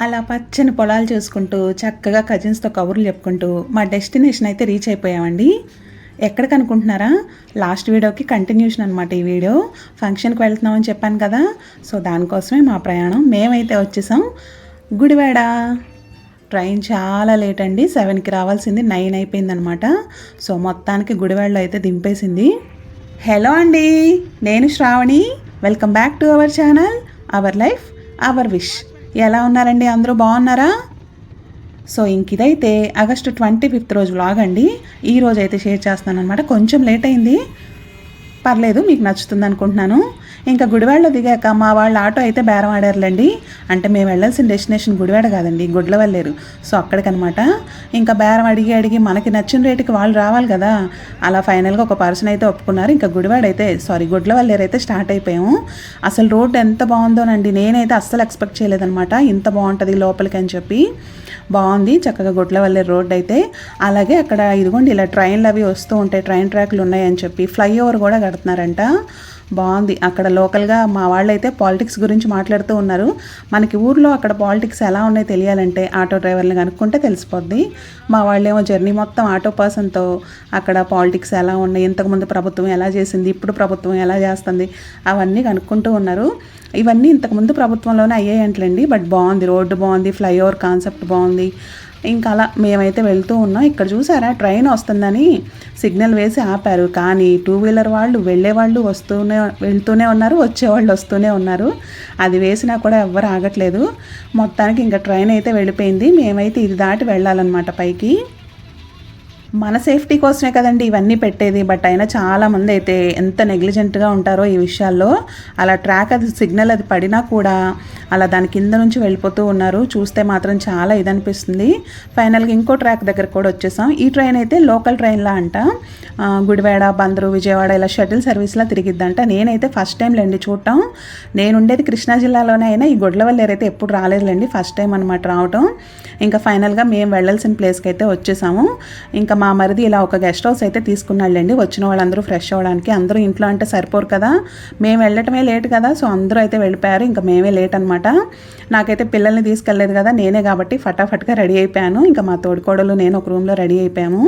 అలా పచ్చని పొలాలు చూసుకుంటూ చక్కగా కజిన్స్తో కబుర్లు చెప్పుకుంటూ మా డెస్టినేషన్ అయితే రీచ్ అయిపోయామండి. ఎక్కడికి అనుకుంటున్నారా లాస్ట్ వీడియోకి కంటిన్యూషన్ అనమాట ఈ వీడియో. ఫంక్షన్కి వెళ్తున్నామని చెప్పాను కదా. సో దానికోసమే మా ప్రయాణం. మేమైతే వచ్చేసాం గుడివాడ. ట్రైన్ చాలా లేట్ అండి. సెవెన్కి రావాల్సింది నైన్ అయిపోయిందనమాట సో మొత్తానికి గుడివాడలో అయితే దింపేసింది. హలో అండి నేను Shravani. Welcome back to our channel. Our life our wish. ఎలా ఉన్నారండి? అందరూ బాగున్నారా? సో ఇంక ఇదైతే ఆగస్టు ట్వంటీ ఫిఫ్త్ రోజు వ్లాగ్ అండి. ఈ రోజు అయితే షేర్ చేస్తాను అనమాట కొంచెం లేట్ అయింది. పర్లేదు మీకు నచ్చుతుంది అనుకుంటున్నాను. ఇంకా గుడివాడలో దిగాక మా వాళ్ళు ఆటో అయితే బేరం ఆడారులేండి. అంటే మేము వెళ్ళాల్సిన డెస్టినేషన్ గుడివాడ కాదండి గుడ్ల వెళ్ళారు సో అక్కడికనమాట. ఇంకా బేరం అడిగి అడిగి మనకి నచ్చిన రేటుకి వాళ్ళు రావాలి కదా. అలా ఫైనల్గా ఒక పర్సన్ అయితే ఒప్పుకున్నారు. ఇంకా గుడివాడ అయితే సారీ గుడ్ల వల్లేరు అయితే స్టార్ట్ అయిపోయాము. అసలు రోడ్ ఎంత బాగుందోనండి నేనైతే అస్సలు ఎక్స్పెక్ట్ చేయలేదనమాట. ఇంత బాగుంటుంది లోపలికి అని చెప్పి. బాగుంది చక్కగా గుడ్లవల్లే రోడ్ అయితే. అలాగే అక్కడ ఇదిగోండి ఇలా ట్రైన్లు అవి వస్తూ ఉంటాయి ట్రైన్ ట్రాక్లు ఉన్నాయని చెప్పి ఫ్లైఓవర్ కూడా కడుతున్నారంట. బాగుంది. అక్కడ లోకల్గా మా వాళ్ళైతే పాలిటిక్స్ గురించి మాట్లాడుతూ ఉన్నారు. మనకి ఊర్లో అక్కడ పాలిటిక్స్ ఎలా ఉన్నాయో తెలియాలంటే ఆటో డ్రైవర్ని కనుక్కుంటే తెలిసిపోద్ది. మా వాళ్ళేమో జర్నీ మొత్తం ఆటో పర్సన్తో అక్కడ పాలిటిక్స్ ఎలా ఉన్నాయి ఇంతకుముందు ప్రభుత్వం ఎలా చేసింది ఇప్పుడు ప్రభుత్వం ఎలా చేస్తుంది అవన్నీ కనుక్కుంటూ ఉన్నారు. ఇవన్నీ ఇంతకుముందు ప్రభుత్వంలోనే అయ్యాయంటలండి బట్ బాగుంది. రోడ్డు బాగుంది ఫ్లైఓవర్ కాన్సెప్ట్ బాగుంది. ఇంకా అలా మేమైతే వెళ్తూ ఉన్నాం. ఇక్కడ చూసారా? ట్రైన్ వస్తుందని సిగ్నల్ వేసి ఆపారు. కానీ టూ వీలర్ వాళ్ళు వెళ్ళే వాళ్ళు వస్తూనే వెళ్తూనే ఉన్నారు. వచ్చేవాళ్ళు వస్తూనే ఉన్నారు. అది వేసినా కూడా ఎవ్వరు ఆగట్లేదు. మొత్తానికి ఇంకా ట్రైన్ అయితే వెళ్ళిపోయింది. మేమైతే ఇది దాటి వెళ్ళాలన్నమాట పైకి. మన సేఫ్టీ కోసమే కదండి ఇవన్నీ పెట్టేది బట్ అయినా చాలామంది అయితే ఎంత నెగ్లిజెంట్గా ఉంటారో ఈ విషయాల్లో అలా ట్రాక్ అది సిగ్నల్ అది పడినా కూడా అలా దాని కింద నుంచి వెళ్ళిపోతూ ఉన్నారు. చూస్తే మాత్రం చాలా ఇదనిపిస్తుంది. ఫైనల్గా ఇంకో ట్రాక్ దగ్గర కూడా వచ్చేసాం. ఈ ట్రైన్ అయితే లోకల్ ట్రైన్లా అంట. గుడివాడ బందరు విజయవాడ ఇలా షటిల్ సర్వీస్లా తిరిగిద్దంట. నేనైతే ఫస్ట్ టైం లేండి చూడటం. నేను ఉండేది కృష్ణా జిల్లాలోనే అయినా ఈ గొడ్లవల్లేరు అయితే ఎప్పుడు రాలేదులేండి. ఫస్ట్ టైం అనమాట రావటం. ఇంకా ఫైనల్గా మేము వెళ్ళాల్సిన ప్లేస్కి అయితే వచ్చేసాము. ఇంకా మా మా మరిది ఇలా ఒక గెస్ట్ హౌస్ అయితే తీసుకున్నాళ్ళండి. వచ్చిన వాళ్ళందరూ ఫ్రెష్ అవ్వడానికి. అందరూ ఇంట్లో అంటే సరిపోరు కదా. మేము వెళ్ళటమే లేట్ కదా. సో అందరూ అయితే వెళ్ళిపోయారు. ఇంకా మేమే లేట్ అనమాట నాకైతే పిల్లల్ని తీసుకెళ్ళలేదు కదా. నేనే కాబట్టి ఫటాఫట్గా రెడీ అయిపోయాను. ఇంకా మా తోడుకోడలు నేను ఒక రూమ్లో రెడీ అయిపోయాము.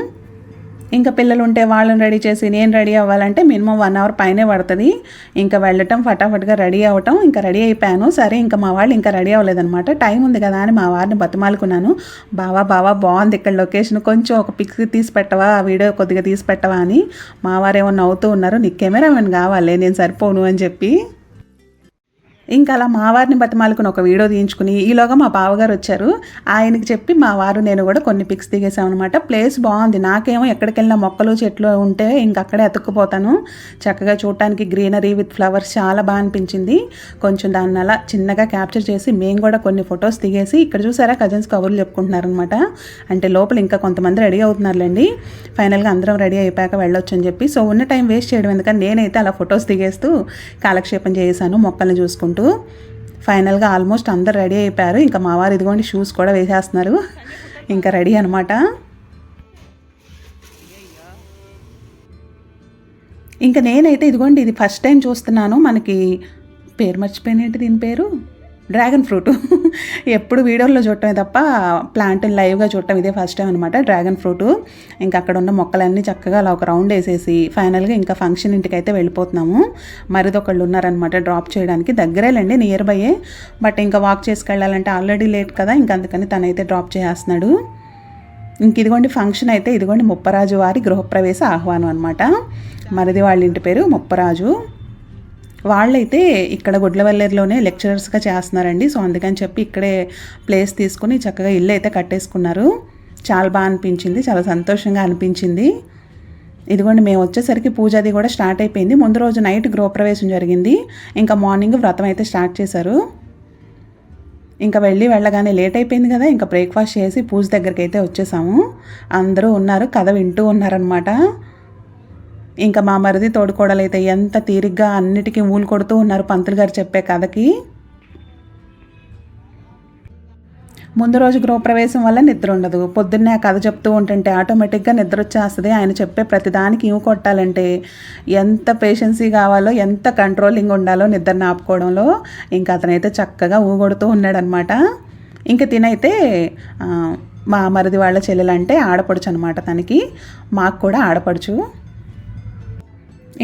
ఇంకా పిల్లలు ఉంటే వాళ్ళని రెడీ చేసి నేను రెడీ అవ్వాలంటే మినిమం వన్ అవర్ పైనే పడుతుంది. ఇంకా వెళ్ళటం ఫటాఫట్గా రెడీ అవ్వటం ఇంకా రెడీ అయిపోయాను. సరే ఇంకా మా వాళ్ళు ఇంకా రెడీ అవ్వలేదనమాట టైం ఉంది కదా అని మా వారిని బతిమాలుకున్నాను. బావా బావా బాగుంది ఇక్కడ లొకేషన్. కొంచెం ఒక పిక్ తీసి పెట్టవా? ఆ వీడియో కొద్దిగా తీసి పెట్టవా? అని మా వారేమో నవ్వుతూ ఉన్నారు. నీకు కెమెరామెన్ కావాలి నేను సరిపోను అని చెప్పి ఇంకా అలా మా వారిని బతిమాలుకుని ఒక వీడియో తీయించుకుని ఈలోగా మా బావగారు వచ్చారు. ఆయనకి చెప్పి మా వారు నేను కూడా కొన్ని పిక్స్ దిగేసామన్నమాట ప్లేస్ బాగుంది. నాకేమో ఎక్కడికి వెళ్ళినా మొక్కలు చెట్లు ఉంటే ఇంకా అక్కడే అతుక్కుపోతాను. చక్కగా చూడటానికి గ్రీనరీ విత్ ఫ్లవర్స్ చాలా బాగా అనిపించింది. కొంచెం దాన్ని అలా చిన్నగా క్యాప్చర్ చేసి మేము కూడా కొన్ని ఫొటోస్ దిగేసి ఇక్కడ చూసారా కజిన్స్ కబుర్లు చెప్పుకుంటున్నారనమాట అంటే లోపల ఇంకా కొంతమంది రెడీ అవుతున్నారులేండి. ఫైనల్గా అందరం రెడీ అయిపోయాక వెళ్ళొచ్చు అని చెప్పి. సో ఉన్న టైం వేస్ట్ చేయడం ఎందుకంటే నేనైతే అలా ఫొటోస్ దిగేస్తూ కాలక్షేపం చేశాను మొక్కల్ని చూసుకుంటూ. ఫైనల్గా ఆల్మోస్ట్ అందరు రెడీ అయిపోయారు. ఇంకా మా వారు ఇదిగోండి షూస్ కూడా వేసేస్తున్నారు. ఇంకా రెడీ అనమాట ఇంకా నేనైతే ఇదిగోండి ఇది ఫస్ట్ టైం చూస్తున్నాను. మనకి పేరు మర్చిపోయినట్టు దీని పేరు. Dragon fruit. ఎప్పుడు వీడియోలో చూడటమే తప్ప ప్లాంట్ లైవ్గా చూడటం ఇదే ఫస్ట్ టైం అనమాట డ్రాగన్ ఫ్రూట్. ఇంకా అక్కడ ఉన్న మొక్కలన్నీ చక్కగా అలా ఒక రౌండ్ వేసేసి ఫైనల్గా ఇంకా ఫంక్షన్ ఇంటికి అయితే వెళ్ళిపోతున్నాము. మరిదొకళ్ళు ఉన్నారనమాట డ్రాప్ చేయడానికి దగ్గరేలండి నియర్ బైయే బట్ ఇంకా వాక్ చేసుకెళ్ళాలంటే ఆల్రెడీ లేట్ కదా ఇంకా అందుకని తనైతే డ్రాప్ చేసేస్తున్నాడు. ఇంక ఇదిగోండి ఫంక్షన్ అయితే ఇదిగోండి ముప్పరాజు వారి గృహప్రవేశ ఆహ్వానం అనమాట మరిది వాళ్ళ ఇంటి పేరు ముప్పరాజు. వాళ్ళైతే ఇక్కడ గుడ్లవల్లేరులోనే లెక్చరర్స్గా చేస్తున్నారండి. సో అందుకని చెప్పి ఇక్కడే ప్లేస్ తీసుకుని చక్కగా ఇల్లు అయితే కట్టేసుకున్నారు. చాలా బాగా అనిపించింది. చాలా సంతోషంగా అనిపించింది. ఇదిగోండి మేము వచ్చేసరికి పూజ అది కూడా స్టార్ట్ అయిపోయింది. ముందు రోజు నైట్ గృహప్రవేశం జరిగింది. ఇంకా మార్నింగ్ వ్రతం అయితే స్టార్ట్ చేశారు. ఇంకా వెళ్ళి వెళ్ళగానే లేట్ అయిపోయింది కదా ఇంకా బ్రేక్ఫాస్ట్ చేసి పూజ దగ్గరికి అయితే వచ్చేసాము. అందరూ ఉన్నారు కథ వింటూ ఉన్నారనమాట ఇంకా మా మరిది తోడుకోడలైతే ఎంత తీరిగ్గా అన్నిటికీ ఊలు కొడుతూ ఉన్నారు పంతులు గారు చెప్పే కథకి. ముందు రోజు గృహప్రవేశం వల్ల నిద్ర ఉండదు. పొద్దున్నే ఆ కథ చెప్తూ ఉంటుంటే ఆటోమేటిక్గా నిద్ర వచ్చేస్తుంది. ఆయన చెప్పే ప్రతిదానికి ఇవి కొట్టాలంటే ఎంత పేషెన్సీ కావాలో ఎంత కంట్రోలింగ్ ఉండాలో నిద్రని ఆపుకోవడంలో ఇంకా అతనైతే చక్కగా ఊగొడుతూ ఉన్నాడనమాట ఇంకా తినైతే మా మరిది వాళ్ళ చెల్లెలంటే ఆడపడుచు అనమాట తనకి. మాకు కూడా ఆడపడుచు.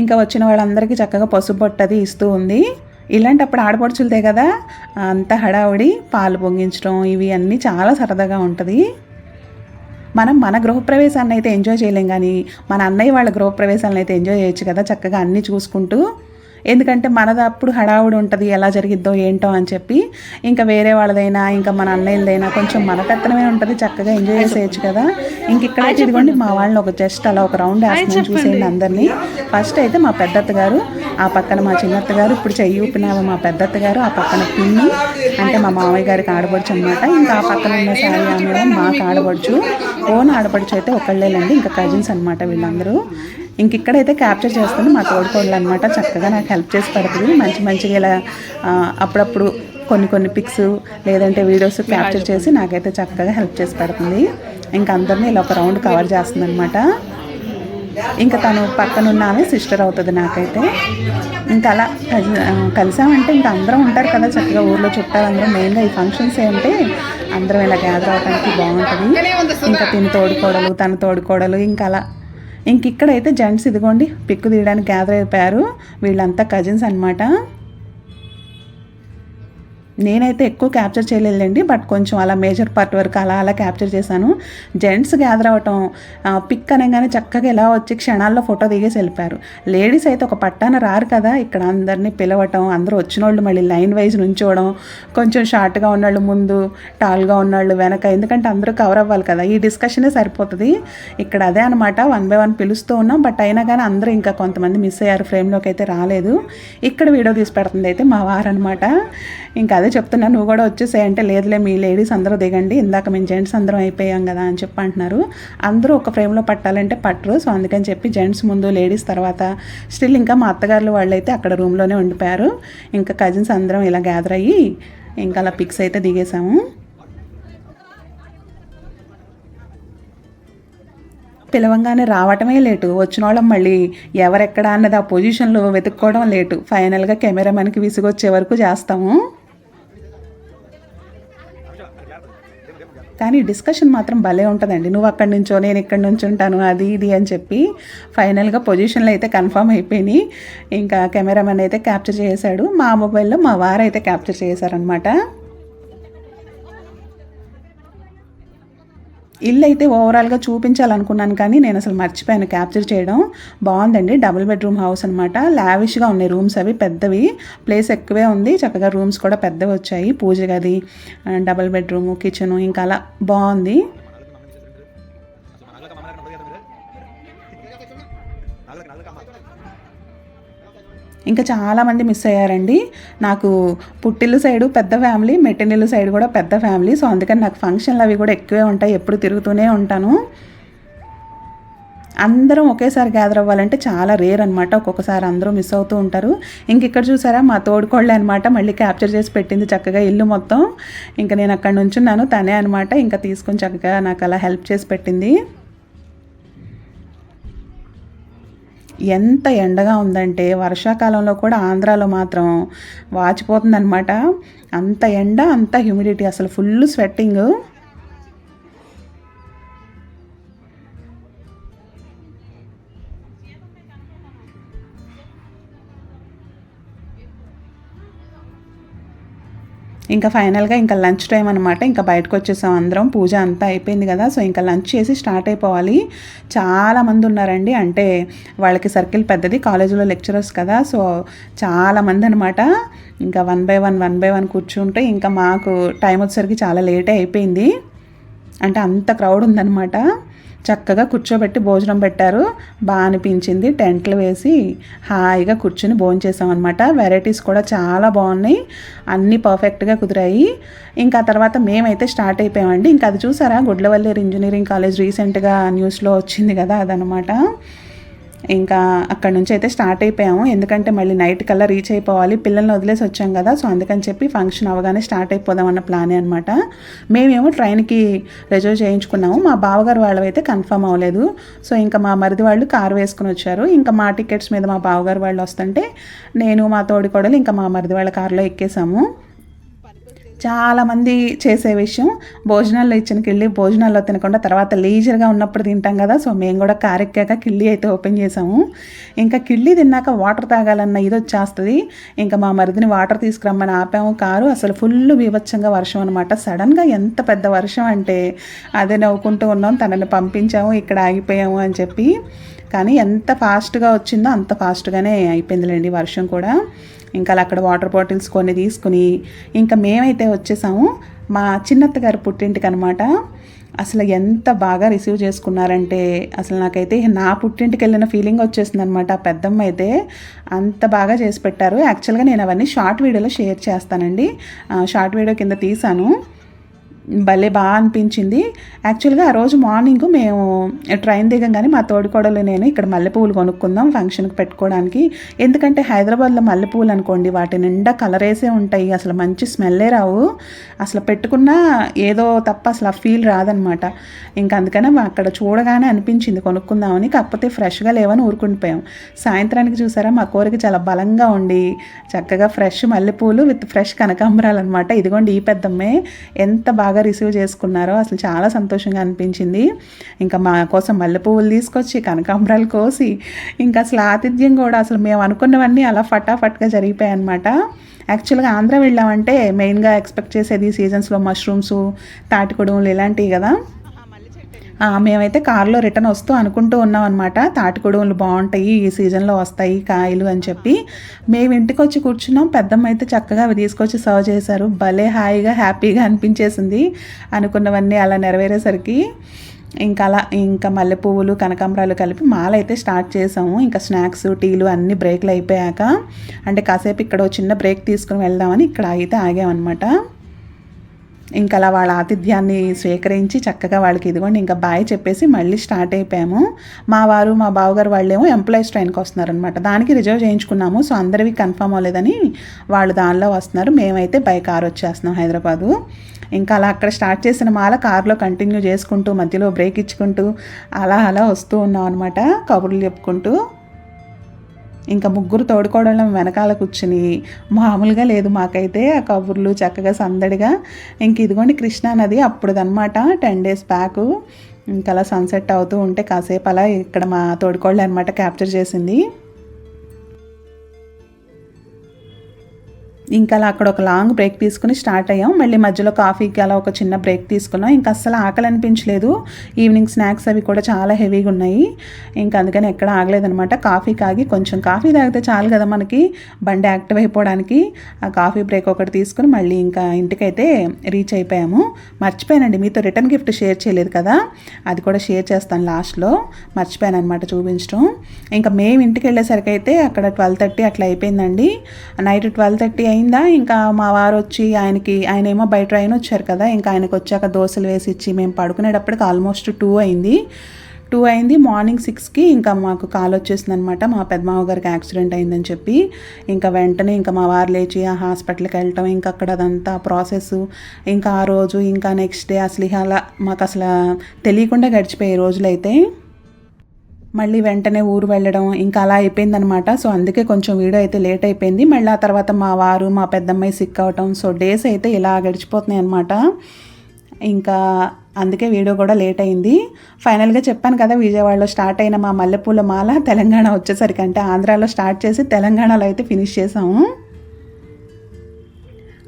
ఇంకా వచ్చిన వాళ్ళందరికీ చక్కగా పసుపు బొట్టది ఇస్తూ ఉంది. ఇలాంటప్పుడు ఆడపడుచులదే కదా అంత హడావుడి పాలు పొంగించడం ఇవి అన్నీ చాలా సరదాగా ఉంటుంది. మనం మన గృహప్రవేశాన్ని అయితే ఎంజాయ్ చేయలేం కానీ మన అన్నయ్య వాళ్ళ గృహప్రవేశాలను అయితే ఎంజాయ్ చేయొచ్చు కదా చక్కగా అన్నీ చూసుకుంటూ. ఎందుకంటే మనది అప్పుడు హడావుడి ఉంటుంది ఎలా జరిగిద్దో ఏంటో అని చెప్పి. ఇంకా వేరే వాళ్ళదైనా ఇంకా మన అన్నయ్యలదైనా కొంచెం మన పెత్తనమే ఉంటుంది చక్కగా ఎంజాయ్ చేసేయచ్చు కదా. ఇంక ఇక్కడ ఇదిగోండి మా వాళ్ళని ఒక జస్ట్ అలా ఒక రౌండ్ వేస్తున్నాను చూసేయండి అందరినీ. ఫస్ట్ అయితే మా పెద్దత్త గారు ఆ పక్కన మా చిన్నత్త గారు ఇప్పుడు చెయ్యి ఊపిన మా పెద్దత్త గారు ఆ పక్కన పిన్ని అంటే మా మామయ్య గారికి ఆడబడుచు అనమాట ఇంకా ఆ పక్కన ఉన్న సారీ ఆమె మాకు ఆడబడుచు ఓన్ ఆడబడుచు అయితే ఒకళ్ళేలండి ఇంకా కజిన్స్ అనమాట వీళ్ళందరూ. ఇంక ఇక్కడైతే క్యాప్చర్ చేస్తాను. మా తోడుకోళ్ళు అనమాట చక్కగా నాకు హెల్ప్ చేసి పెడుతుంది. మంచి మంచిగా ఇలా అప్పుడప్పుడు కొన్ని కొన్ని పిక్స్ లేదంటే వీడియోస్ క్యాప్చర్ చేసి నాకైతే చక్కగా హెల్ప్ చేసి పెడుతుంది. ఇంకా అందరినీ ఇలా ఒక రౌండ్ కవర్ చేస్తుంది అనమాట ఇంకా తను పక్కన ఉన్న ఆమె సిస్టర్ అవుతుంది నాకైతే. ఇంకా అలా కలిసామంటే ఇంకా అందరం ఉంటారు కదా చక్కగా ఊర్లో చుట్టాలు అందరం. మెయిన్గా ఈ ఫంక్షన్స్ ఏంటంటే అందరం ఇలా గ్యాదర్ అవడానికి బాగుంటుంది. ఇంకా తిని తోడుకోడలు తన తోడుకోడలు ఇంకా అలా ఇంక ఇక్కడైతే జెంట్స్ ఇదిగోండి పిక్కు తీయడానికి గ్యాదర్ అయిపోయారు. వీళ్ళంతా కజిన్స్ అన్నమాట. నేనైతే ఎక్కువ క్యాప్చర్ చేయలేదండి బట్ కొంచెం అలా మేజర్ పార్ట్ వరకు అలా అలా క్యాప్చర్ చేశాను. జెంట్స్ గ్యాదర్ అవ్వటం పిక్ అనగానే చక్కగా ఎలా వచ్చి క్షణాల్లో ఫోటో దిగేసి వెళ్ళిపోయారు. లేడీస్ అయితే ఒక పట్టాన రారు కదా ఇక్కడ అందరినీ పిలవటం అందరూ వచ్చిన వాళ్ళు మళ్ళీ లైన్ వైజ్ నుంచోవడం కొంచెం షార్ట్గా ఉన్నవాళ్ళు ముందు టాల్గా ఉన్నవాళ్ళు వెనక ఎందుకంటే అందరూ కవర్ అవ్వాలి కదా. ఈ డిస్కషనే సరిపోతుంది. ఇక్కడ అదే అనమాట వన్ బై వన్ పిలుస్తూ ఉన్నాం బట్ అయినా కానీ అందరూ ఇంకా కొంతమంది మిస్ అయ్యారు ఫ్రేమ్లోకి అయితే రాలేదు. ఇక్కడ వీడియో తీసి పెడుతుంది అయితే మా వారు అనమాట ఇంకా అదే చెప్తున్నా నువ్వు కూడా వచ్చేసాయి అంటే లేదులే మీ లేడీస్ అందరూ దిగండి ఇందాక మేము జెంట్స్ అందరం అయిపోయాం కదా అని చెప్పి అంటున్నారు. అందరూ ఒక ఫ్రేమ్లో పట్టాలంటే పట్టరు. సో అందుకని చెప్పి జెంట్స్ ముందు లేడీస్ తర్వాత. స్టిల్ ఇంకా మా అత్తగారులు వాళ్ళు అయితే అక్కడ రూమ్లోనే ఉండిపోయారు. ఇంకా కజిన్స్ అందరం ఇలా గ్యాదర్ అయ్యి ఇంకా అలా పిక్స్ అయితే దిగేసాము. పిలవంగానే రావటమే లేటు. వచ్చిన వాళ్ళం మళ్ళీ ఎవరెక్కడ అన్నది ఆ పొజిషన్లో వెతుక్కోవడం లేటు. ఫైనల్గా కెమెరామెన్కి విసుగొచ్చే వరకు చేస్తాము. కానీ డిస్కషన్ మాత్రం భలే ఉంటుందండి. నువ్వు అక్కడి నుంచో నేను ఇక్కడి నుంచి ఉంటాను అది ఇది అని చెప్పి ఫైనల్గా పొజిషన్లో అయితే కన్ఫర్మ్ అయిపోయినాయి. ఇంకా కెమెరామెన్ అయితే క్యాప్చర్ చేశాడు. మా మొబైల్లో మా వారైతే క్యాప్చర్ చేశారనమాట ఇల్లు అయితే ఓవరాల్గా చూపించాలనుకున్నాను కానీ నేను అసలు మర్చిపోయాను. క్యాప్చర్ చేయడం బాగుందండి. డబుల్ బెడ్రూమ్ హౌస్ అనమాట లావిష్గా ఉన్నాయి రూమ్స్ అవి పెద్దవి. ప్లేస్ ఎక్కువే ఉంది. చక్కగా రూమ్స్ కూడా పెద్దవి వచ్చాయి. పూజ గది డబుల్ బెడ్రూమ్ కిచెను ఇంకా అలా బాగుంది. ఇంకా చాలామంది మిస్ అయ్యారండి. నాకు పుట్టిల్లు సైడు పెద్ద ఫ్యామిలీ మెట్టినిల్లు సైడ్ కూడా పెద్ద ఫ్యామిలీ సో అందుకని నాకు ఫంక్షన్లు అవి కూడా ఎక్కువే ఉంటాయి. ఎప్పుడు తిరుగుతూనే ఉంటాను. అందరం ఒకేసారి గ్యాదర్ అవ్వాలంటే చాలా రేర్ అనమాట ఒక్కొక్కసారి అందరూ మిస్ అవుతూ ఉంటారు. ఇంక ఇక్కడ చూసారా మా తోడుకోళ్ళే అనమాట మళ్ళీ క్యాప్చర్ చేసి పెట్టింది చక్కగా ఇల్లు మొత్తం. ఇంకా నేను అక్కడ నుంచున్నాను తనే అనమాట ఇంకా తీసుకొని చక్కగా నాకు అలా హెల్ప్ చేసి పెట్టింది. ఎంత ఎండగా ఉందంటే వర్షాకాలంలో కూడా ఆంధ్రాలో మాత్రం వాచిపోతుందన్నమాట. అంత ఎండ అంత హ్యూమిడిటీ అసలు ఫుల్ స్వెట్టింగ్ ఇంకా ఫైనల్గా ఇంకా లంచ్ టైం అనమాట ఇంకా బయటకు వచ్చేసాం అందరం. పూజ అంతా అయిపోయింది కదా. సో ఇంకా లంచ్ చేసి స్టార్ట్ అయిపోవాలి. చాలామంది ఉన్నారండి. అంటే వాళ్ళకి సర్కిల్ పెద్దది కాలేజీలో లెక్చరర్స్ కదా. సో చాలామంది అనమాట ఇంకా one by one one by one కూర్చుంటే ఇంకా మాకు టైం వచ్చేసరికి చాలా లేటే అయిపోయింది. అంటే అంత క్రౌడ్ ఉందన్నమాట. చక్కగా కూర్చోబెట్టి భోజనం పెట్టారు. బాగా అనిపించింది. టెంట్లు వేసి హాయిగా కూర్చుని భోంచేసామన్నమాట వెరైటీస్ కూడా చాలా బాగున్నాయి. అన్నీ పర్ఫెక్ట్గా కుదిరాయి. ఇంకా తర్వాత మేమైతే స్టార్ట్ అయిపోయామండి. ఇంకా అది చూసారా? గుడ్లవల్లేరు ఇంజనీరింగ్ కాలేజ్ రీసెంట్గా న్యూస్లో వచ్చింది కదా అదనమాట ఇంకా అక్కడ నుంచి అయితే స్టార్ట్ అయిపోయాము. ఎందుకంటే మళ్ళీ నైట్ కల్లా రీచ్ అయిపోవాలి. పిల్లల్ని వదిలేసి వచ్చాం కదా. సో అందుకని చెప్పి ఫంక్షన్ అవగానే స్టార్ట్ అయిపోదాం అన్న ప్లానే అనమాట మేమేమో ట్రైన్కి రిజర్వ్ చేయించుకున్నాము. మా బావగారు వాళ్ళవైతే కన్ఫర్మ్ అవ్వలేదు. సో ఇంకా మా మరిది వాళ్ళు కారు వేసుకుని వచ్చారు. ఇంకా మా టికెట్స్ మీద మా బావగారు వాళ్ళు వస్తుంటే నేను మా తోడికోడలు ఇంకా మా మరిది వాళ్ళ కారులో ఎక్కేసాము. చాలామంది చేసే విషయం. భోజనాల్లో ఇచ్చిన కిళ్ళి భోజనాల్లో తినకుండా తర్వాత లీజర్గా ఉన్నప్పుడు తింటాం కదా సో మేము కూడా కారెక్కాక కిళ్ళి అయితే ఓపెన్ చేసాము. ఇంకా కిళ్ళి తిన్నాక వాటర్ తాగాలన్న ఇది వచ్చేస్తుంది. ఇంకా మా మరిదిని వాటర్ తీసుకురమ్మని ఆపాము. కారు అసలు ఫుల్ బీభత్సంగా వర్షం అనమాట సడన్గా ఎంత పెద్ద వర్షం అంటే అదే నవ్వుకుంటూ ఉన్నాం. తనని పంపించాము ఇక్కడ ఆగిపోయాము అని చెప్పి. కానీ ఎంత ఫాస్ట్గా వచ్చిందో అంత ఫాస్ట్గానే అయిపోయిందిలేండి వర్షం కూడా. ఇంకా అలా అక్కడ వాటర్ బాటిల్స్ కొన్ని తీసుకుని ఇంకా మేమైతే వచ్చేసాము. మా చిన్నత్త గారు పుట్టింటికి అనమాట అసలు ఎంత బాగా రిసీవ్ చేసుకున్నారంటే అసలు నాకైతే నా పుట్టింటికి వెళ్ళిన ఫీలింగ్ వచ్చేసింది అనమాట పెద్దమ్మ అయితే అంత బాగా చేసి పెట్టారు. యాక్చువల్గా నేను అవన్నీ షార్ట్ వీడియోలో షేర్ చేస్తానండి. షార్ట్ వీడియో కింద తీశాను. భలే బాగా అనిపించింది. యాక్చువల్గా ఆ రోజు మార్నింగ్ మేము ట్రైన్ దిగంగానే మా తోడుకోడలు నేను ఇక్కడ మల్లెపూలు కొనుక్కుందాం ఫంక్షన్కి పెట్టుకోవడానికి. ఎందుకంటే హైదరాబాద్లో మల్లెపూలు అనుకోండి వాటి నిండా కలర్ వేసే ఉంటాయి. అసలు మంచి స్మెల్లే రావు. అసలు పెట్టుకున్నా ఏదో తప్ప అసలు ఆ ఫీల్ రాదనమాట. ఇంకా అందుకనే అక్కడ చూడగానే అనిపించింది కొనుక్కుందామని. కాకపోతే ఫ్రెష్గా లేవని ఊరుకుండిపోయాం సాయంత్రానికి చూసారా మా కోరిక చాలా బలంగా ఉండి చక్కగా ఫ్రెష్ మల్లెపూలు విత్ ఫ్రెష్ కనకాంబరాలు అనమాట ఇదిగోండి ఈ పెద్దమ్మే ఎంత బాగా బాగా రిసీవ్ చేసుకున్నారో అసలు చాలా సంతోషంగా అనిపించింది. ఇంకా మా కోసం మల్లెపువ్వులు తీసుకొచ్చి కనకాంబరాలు కోసి ఇంకా అసలు ఆతిథ్యం కూడా అసలు మేము అనుకున్నవన్నీ అలా ఫటాఫట్గా జరిగిపోయాయి అనమాట యాక్చువల్గా ఆంధ్ర వెళ్ళామంటే మెయిన్గా ఎక్స్పెక్ట్ చేసేది సీజన్స్లో మష్రూమ్స్ తాటికొడుములు ఇలాంటివి కదా. మేమైతే కారులో రిటర్న్ వస్తూ అనుకుంటూ ఉన్నాం అనమాట తాటికొడుములు బాగుంటాయి ఈ సీజన్లో వస్తాయి కాయలు అని చెప్పి. మేము ఇంటికి వచ్చి కూర్చున్నాం. పెద్దమ్మ అయితే చక్కగా అవి తీసుకొచ్చి సర్వ్ చేశారు. భలే హాయిగా హ్యాపీగా అనిపించేసింది అనుకున్నవన్నీ అలా నెరవేరేసరికి. ఇంకా అలా ఇంకా మల్లె పువ్వులు కనకాంబరాలు కలిపి మాల అయితే స్టార్ట్ చేసాము. ఇంకా స్నాక్స్ టీలు అన్ని బ్రేక్లు అయిపోయాక. అంటే కాసేపు ఇక్కడ చిన్న బ్రేక్ తీసుకుని వెళ్దామని ఇక్కడ అయితే ఆగామన్నమాట. ఇంకా అలా వాళ్ళ ఆతిథ్యాన్ని స్వీకరించి చక్కగా వాళ్ళకి ఇదిగోండి ఇంకా బాయ్ చెప్పేసి మళ్ళీ స్టార్ట్ అయిపోయాము. మా వారు మా బావగారు వాళ్ళేమో ఎంప్లాయీస్ ట్రైన్కి వస్తున్నారనమాట దానికి రిజర్వ్ చేయించుకున్నాము. సో అందరివి కన్ఫర్మ్ అవ్వలేదని వాళ్ళు దానిలో వస్తున్నారు. మేమైతే బై కార్ వచ్చేస్తున్నాం హైదరాబాదు. ఇంకా అలా అక్కడ స్టార్ట్ చేసిన మాల కార్లో కంటిన్యూ చేసుకుంటూ మధ్యలో బ్రేక్ ఇచ్చుకుంటూ అలా అలా వస్తూ ఉన్నాం అనమాట కబుర్లు చెప్పుకుంటూ. ఇంకా ముగ్గురు తోడుకోవడం వెనకాల కూర్చుని. మామూలుగా లేదు మాకైతే ఆ కబుర్లు చక్కగా సందడిగా. ఇంక ఇదిగోండి కృష్ణా నది అప్పుడుదనమాట టెన్ డేస్ బ్యాక్. ఇంకా అలా సన్సెట్ అవుతూ ఉంటే కాసేపు అలా ఇక్కడ మా తోడుకోళ్ళు అనమాట క్యాప్చర్ చేసింది. ఇంకా అలా అక్కడ ఒక లాంగ్ బ్రేక్ తీసుకుని స్టార్ట్ అయ్యాం. మళ్ళీ మధ్యలో కాఫీకి అలా ఒక చిన్న బ్రేక్ తీసుకున్నాం. ఇంకా అస్సలు ఆకలి అనిపించలేదు ఈవినింగ్ స్నాక్స్ అవి కూడా చాలా హెవీగా ఉన్నాయి. ఇంకా అందుకని ఎక్కడ ఆగలేదనమాట కాఫీ కాగి కొంచెం కాఫీ తాగితే చాలు కదా మనకి బండి యాక్టివ్ అయిపోవడానికి. ఆ కాఫీ బ్రేక్ ఒకటి తీసుకుని మళ్ళీ ఇంకా ఇంటికైతే రీచ్ అయిపోయాము. మర్చిపోయానండి. మీతో రిటర్న్ గిఫ్ట్ షేర్ చేయలేదు కదా. అది కూడా షేర్ చేస్తాను లాస్ట్లో. మర్చిపోయాను అనమాట చూపించడం ఇంకా మేము ఇంటికి వెళ్ళేసరికి అయితే అక్కడ ట్వెల్వ్ థర్టీ అట్లా అయిపోయిందండి. నైట్ ట్వెల్వ్ థర్టీ అయిందా? ఇంకా మా వారు వచ్చి ఆయనకి ఆయన ఏమో బయట ట్రైన్ వచ్చారు కదా ఇంకా ఆయనకు వచ్చాక దోశలు వేసి ఇచ్చి మేము పడుకునేటప్పటికి ఆల్మోస్ట్ టూ అయింది. టూ అయింది మార్నింగ్ సిక్స్కి ఇంకా మాకు కాల్ వచ్చేసింది అనమాట మా పెద్దమావ గారికి యాక్సిడెంట్ అయిందని చెప్పి ఇంకా వెంటనే ఇంకా మా వారు లేచి ఆ హాస్పిటల్కి వెళ్ళటం ఇంకా అక్కడ అదంతా ప్రాసెస్ ఇంకా ఆ రోజు ఇంకా నెక్స్ట్ డే అసలు అలా మాకు అసలు తెలియకుండా గడిచిపోయే రోజులైతే మళ్ళీ వెంటనే ఊరు వెళ్ళడం ఇంకా అలా అయిపోయిందనమాట సో అందుకే కొంచెం వీడియో అయితే లేట్ అయిపోయింది. మళ్ళీ ఆ తర్వాత మా వారు మా పెద్దమ్మాయి సిక్ అవటం సో డేస్ అయితే ఇలా గడిచిపోతున్నాయి అనమాట ఇంకా అందుకే వీడియో కూడా లేట్ అయింది. ఫైనల్గా చెప్పాను కదా విజయవాడలో స్టార్ట్ అయిన మా మల్లెపూల మాల తెలంగాణ వచ్చేసరికి అంటే ఆంధ్రాలో స్టార్ట్ చేసి తెలంగాణలో అయితే ఫినిష్ చేసాము.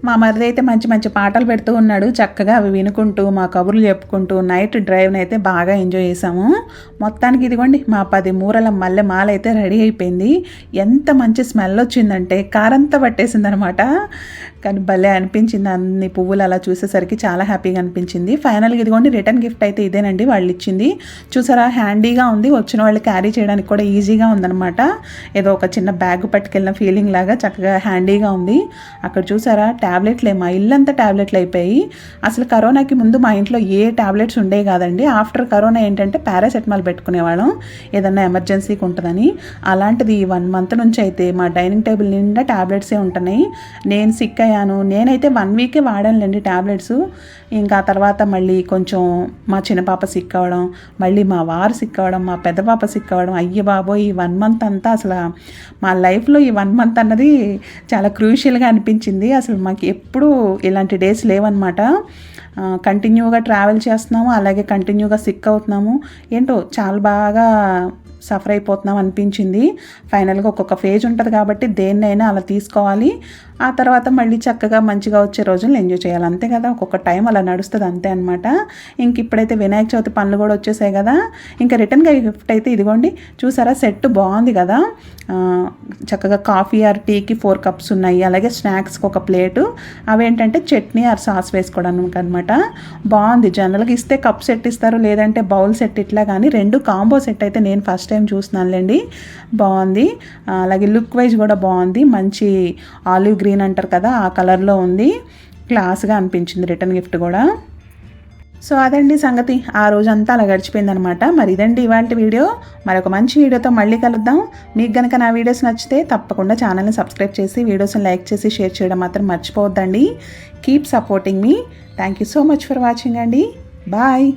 మా మరిది అయితే మంచి మంచి పాటలు పెడుతూ ఉన్నాడు. చక్కగా అవి వినుకుంటూ మా కబుర్లు చెప్పుకుంటూ నైట్ డ్రైవ్ని అయితే బాగా ఎంజాయ్ చేసాము మొత్తానికి ఇదిగోండి మా పది మూరల మల్లె మాల అయితే రెడీ అయిపోయింది. ఎంత మంచి స్మెల్ వచ్చిందంటే కారంతా పట్టేసింది అనమాట కానీ భలే అనిపించింది. అన్ని పువ్వులు అలా చూసేసరికి చాలా హ్యాపీగా అనిపించింది. ఫైనల్గా ఇదిగోండి రిటర్న్ గిఫ్ట్ అయితే ఇదేనండి. వాళ్ళు ఇచ్చింది. చూసారా హ్యాండీగా ఉంది. వచ్చిన వాళ్ళు క్యారీ చేయడానికి కూడా ఈజీగా ఉందనమాట ఏదో ఒక చిన్న బ్యాగ్ పట్టుకెళ్ళిన ఫీలింగ్ లాగా చక్కగా హ్యాండీగా ఉంది. అక్కడ చూసారా ట్యాబ్లెట్లు మా ఇల్లంతా ట్యాబ్లెట్లు అయిపోయి. అసలు కరోనాకి ముందు మా ఇంట్లో ఏ ట్యాబ్లెట్స్ ఉండే కాదండి. ఆఫ్టర్ కరోనా ఏంటంటే పారాసెటమాల్ పెట్టుకునేవాళ్ళం. ఏదన్నా ఎమర్జెన్సీకి ఉంటుందని. అలాంటిది వన్ మంత్ నుంచి అయితే మా డైనింగ్ టేబుల్ నిండా ట్యాబ్లెట్సే ఉంటున్నాయి. నేను సిక్ అయ్యాను. వాడాను నేనైతే వన్ వీకే వాడానులేండి ట్యాబ్లెట్స్ ఇంకా తర్వాత మళ్ళీ కొంచెం మా చిన్న పాప సిక్ అవ్వడం మళ్ళీ మా వారు సిక్ అవ్వడం మా పెద్ద పాప సిక్ అవ్వడం అయ్య బాబోయ్ ఈ వన్ మంత్ అంతా అసలు మా లైఫ్లో ఈ వన్ మంత్ అన్నది చాలా క్రూషియల్గా అనిపించింది. అసలు మాకు ఎప్పుడూ ఇలాంటి డేస్ లేవన్నమాట. కంటిన్యూగా ట్రావెల్ చేస్తున్నాము అలాగే కంటిన్యూగా సిక్ అవుతున్నాము. ఏంటో చాలా బాగా సఫర్ అయిపోతున్నాం అనిపించింది. ఫైనల్గా ఒక్కొక్క ఫేజ్ ఉంటుంది కాబట్టి దేన్నైనా అలా తీసుకోవాలి. ఆ తర్వాత మళ్ళీ చక్కగా మంచిగా వచ్చే రోజులు ఎంజాయ్ చేయాలి. అంతే కదా? ఒక్కొక్క టైం అలా నడుస్తుంది అంతే అనమాట ఇంక ఇప్పుడైతే వినాయక చవితి పనులు కూడా వచ్చేసాయి కదా? ఇంకా రిటర్న్గా గిఫ్ట్ అయితే ఇదిగోండి. చూసారా? సెట్ బాగుంది కదా? చక్కగా కాఫీ ఆర్ టీకి ఫోర్ కప్స్ ఉన్నాయి. అలాగే స్నాక్స్కి ఒక ప్లేటు అవేంటంటే చట్నీ ఆర్ సాస్ వేసుకోవడానికి అనమాట బాగుంది. జనరల్గా ఇస్తే కప్ సెట్ ఇస్తారు. లేదంటే బౌల్ సెట్ ఇట్లా కానీ రెండు కాంబో సెట్ అయితే నేను ఫస్ట్ టైం చూస్తున్నానులేండి బాగుంది. అలాగే లుక్ వైజ్ కూడా బాగుంది. మంచి ఆలివ్ గ్రీన్ అంటారు కదా ఆ కలర్లో ఉంది. క్లాస్గా అనిపించింది రిటర్న్ గిఫ్ట్ కూడా. సో అదండి సంగతి. ఆ రోజంతా అలా గడిచిపోయిందనమాట. మరి ఇదండి ఇవాళ వీడియో. మరొక మంచి వీడియోతో మళ్ళీ కలుద్దాం. మీకు కనుక నా వీడియోస్ నచ్చితే తప్పకుండా ఛానల్ని సబ్స్క్రైబ్ చేసి వీడియోస్ని లైక్ చేసి షేర్ చేయడం మాత్రం మర్చిపోవద్దండి. Keep supporting me thank you so much for watching అండి. బాయ్